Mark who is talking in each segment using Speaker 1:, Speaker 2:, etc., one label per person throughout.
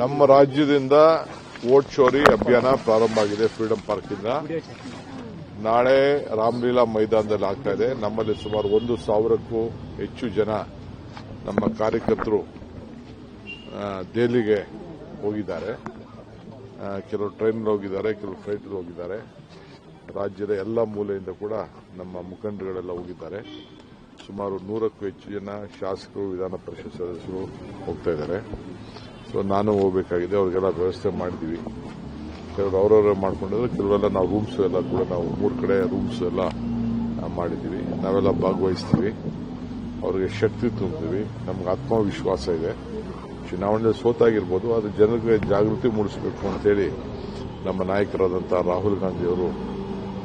Speaker 1: ನಮ್ಮ ರಾಜ್ಯದಿಂದ ವೋಟ್ ಚೋರಿ ಅಭಿಯಾನ ಪ್ರಾರಂಭ ಆಗಿದೆ ಫ್ರೀಡಂ ಪಾರ್ಕಿಂದ. ನಾಳೆ ರಾಮಲೀಲಾ ಮೈದಾನದಲ್ಲಿ ಆಗ್ತಾ ಇದೆ. ನಮ್ಮಲ್ಲಿ ಸುಮಾರು ಒಂದು ಸಾವಿರಕ್ಕೂ ಹೆಚ್ಚು ಜನ ನಮ್ಮ ಕಾರ್ಯಕರ್ತರು ದೆಹಲಿಗೆ ಹೋಗಿದ್ದಾರೆ. ಕೆಲವು ಟ್ರೈನ್ ಹೋಗಿದ್ದಾರೆ ಕೆಲವು ಫ್ಲೈಟ್ ಹೋಗಿದ್ದಾರೆ. ರಾಜ್ಯದ ಎಲ್ಲ ಮೂಲೆಯಿಂದ ಕೂಡ ನಮ್ಮ ಮುಖಂಡರುಗಳೆಲ್ಲ ಹೋಗಿದ್ದಾರೆ. ಸುಮಾರು ನೂರಕ್ಕೂ ಹೆಚ್ಚು ಜನ ಶಾಸಕರು, ವಿಧಾನ ಪರಿಷತ್ ಸದಸ್ಯರು ಹೋಗ್ತಾ ಇದ್ದಾರೆ. ಸೊ ನಾನು ಹೋಗಬೇಕಾಗಿದೆ, ಅವ್ರಿಗೆಲ್ಲ ವ್ಯವಸ್ಥೆ ಮಾಡಿದ್ದೀವಿ. ಕೆಲವರು ಅವರವರೇ ಮಾಡ್ಕೊಂಡಿದ್ರೆ ಕೆಲವೆಲ್ಲ ನಾವು ರೂಮ್ಸ್ ಎಲ್ಲ ಕೂಡ ನಾವು ಮೂರು ಕಡೆ ರೂಮ್ಸ್ ಎಲ್ಲ ಮಾಡಿದ್ದೀವಿ. ನಾವೆಲ್ಲ ಭಾಗವಹಿಸ್ತೀವಿ. ಅವ್ರಿಗೆ ಶಕ್ತಿ ತುಂಬ್ತೀವಿ ನಮ್ಗೆ ಆತ್ಮವಿಶ್ವಾಸ ಇದೆ. ಚುನಾವಣೆ ಸೋತಾಗಿರ್ಬೋದು, ಆದರೆ ಜನರಿಗೆ ಜಾಗೃತಿ ಮೂಡಿಸಬೇಕು ಅಂತೇಳಿ ನಮ್ಮ ನಾಯಕರಾದಂಥ ರಾಹುಲ್ ಗಾಂಧಿಯವರು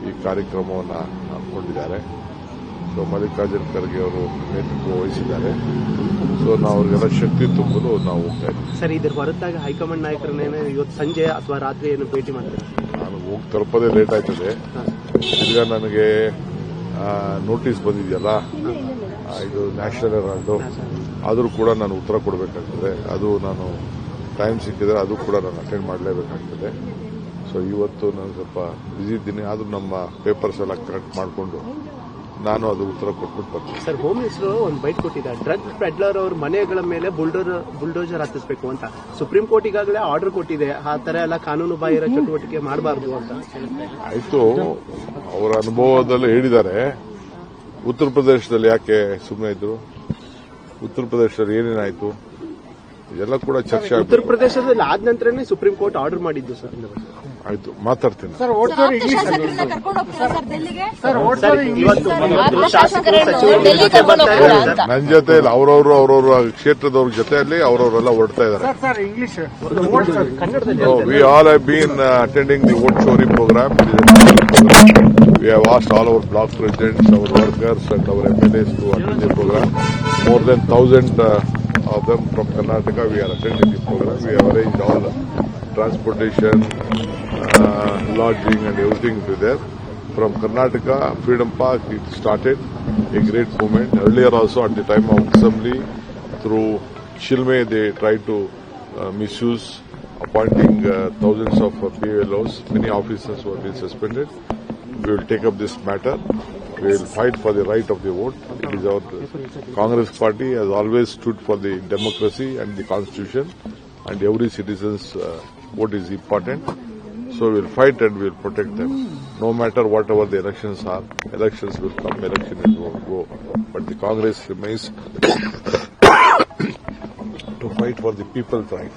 Speaker 1: ಈ ಕಾರ್ಯಕ್ರಮವನ್ನು ಹಮ್ಮಿಕೊಂಡಿದ್ದಾರೆ ಸೊ ಮಲ್ಲಿಕಾರ್ಜುನ್ ಖರ್ಗೆ ಅವರು ನೇತೃತ್ವ ವಹಿಸಿದ್ದಾರೆ. ಸೊ ನಾವು ಅವರಿಗೆಲ್ಲ ಶಕ್ತಿ ತುಂಬಲು ನಾವು ಹೋಗ್ತಾ ಇದ್ದೀವಿ.
Speaker 2: ಸರ್ ಇದ್ರ ಹೊರತಾಗಿ ಹೈಕಮಾಂಡ್ ನಾಯಕರನ್ನೇನೆ ಇವತ್ತು ಸಂಜೆ ಅಥವಾ ರಾತ್ರಿ ಏನು ಭೇಟಿ ಮಾಡ್ತಾರೆ?
Speaker 1: ನಾನು ಹೋಗಿ ತಲುಪೋದೇ ಲೇಟ್ ಆಯ್ತದೆ. ಈಗ ನನಗೆ ನೋಟಿಸ್ ಬಂದಿದೆಯಲ್ಲ? ಇದು ನ್ಯಾಷನಲ್ ಅರಾಲ್ಡು ಆದರೂ ಕೂಡ ನಾನು ಉತ್ತರ ಕೊಡಬೇಕಾಗ್ತದೆ. ಅದು ನಾನು ಟೈಮ್ ಸಿಕ್ಕಿದ್ರೆ ಅದು ಕೂಡ ನಾನು ಅಟೆಂಡ್ ಮಾಡಲೇಬೇಕಾಗ್ತದೆ. ಸೊ ಇವತ್ತು ನಾನು ಸ್ವಲ್ಪ ಬ್ಯುಸಿ ಇದ್ದೀನಿ. ಆದರೂ ನಮ್ಮ ಪೇಪರ್ಸ್ ಎಲ್ಲ ಕರೆಕ್ಟ್ ಮಾಡಿಕೊಂಡು ನಾನು ಅದು ಉತ್ತರ ಕೊಟ್ಬಿಟ್ಟು ಬರ್ತೀನಿ.
Speaker 2: ಸರ್ ಹೋಮ್ ಮಿನಿಸ್ಟರ್ ಒಂದು ಬೈಟ್ ಕೊಟ್ಟಿದ್ದಾರೆ. ಡ್ರಗ್ ಪೆಡ್ಲರ್ ಅವ್ರ ಮನೆಗಳ ಮೇಲೆ ಬುಲ್ಡೋರ್ ಬುಲ್ಡೋಜರ್ ಹತ್ತಿಸ್ಬೇಕು ಅಂತ. ಸುಪ್ರೀಂ ಕೋರ್ಟ್ ಈಗಾಗಲೇ ಆರ್ಡರ್ ಕೊಟ್ಟಿದೆ. ಆ ತರ ಎಲ್ಲ ಕಾನೂನು ಬಾಹಿರ ಚಟುವಟಿಕೆ ಮಾಡಬಾರ್ದು ಅಂತ.
Speaker 1: ಆಯ್ತು ಅವರ ಅನುಭವದಲ್ಲಿ ಹೇಳಿದ್ದಾರೆ. ಉತ್ತರ ಪ್ರದೇಶದಲ್ಲಿ ಯಾಕೆ ಸುಮ್ಮನೆ ಇದ್ರು? ಉತ್ತರ ಪ್ರದೇಶದಲ್ಲಿ ಏನೇನಾಯ್ತು ಇದೆಲ್ಲ ಕೂಡ ಚರ್ಚೆ
Speaker 2: ಉತ್ತರ ಪ್ರದೇಶದಲ್ಲಿ ಆದ ನಂತರನೇ ಸುಪ್ರೀಂ ಕೋರ್ಟ್ ಆರ್ಡರ್ ಮಾಡಿದ್ದು ಸರ್.
Speaker 1: ಆಯ್ತು ಮಾತಾಡ್ತೀನಿ
Speaker 3: ಶಾಸಕರನ್ನ ಕರ್ಕೊಂಡು ಹೋಗ್ತೀರಾ ಸರ್.
Speaker 1: ನನ್ನ ಜೊತೆ ಇಲ್ಲ ಅವ್ರವ್ರು ಅವ್ರವ್ರ ಕ್ಷೇತ್ರದವ್ರ ಜೊತೆಯಲ್ಲಿ ಅವ್ರವರೆಲ್ಲ ಹೊರಡ್ತಾ ಇದ್ದಾರೆ. We all have been attending the vote chori programme we have asked all our block presidents our workers and our M L S to attend the programme more than thousand of them from Karnataka we are attending the programme we have all all transportation, uh, lodging, and everything to there. From Karnataka, Freedom Park, it started a great movement. Earlier also, at the time of assembly, through Shilme, they tried to uh, misuse appointing uh, thousands of uh, PLOs. Many officers were being suspended. We will take up this matter. We will fight for the right of the vote. It is our Congress party has always stood for the democracy and the constitution, and every citizen's uh, what is important. So we'll fight and we'll protect them. No matter whatever the elections are, elections will come, elections will go. But the Congress remains to fight for the people's right.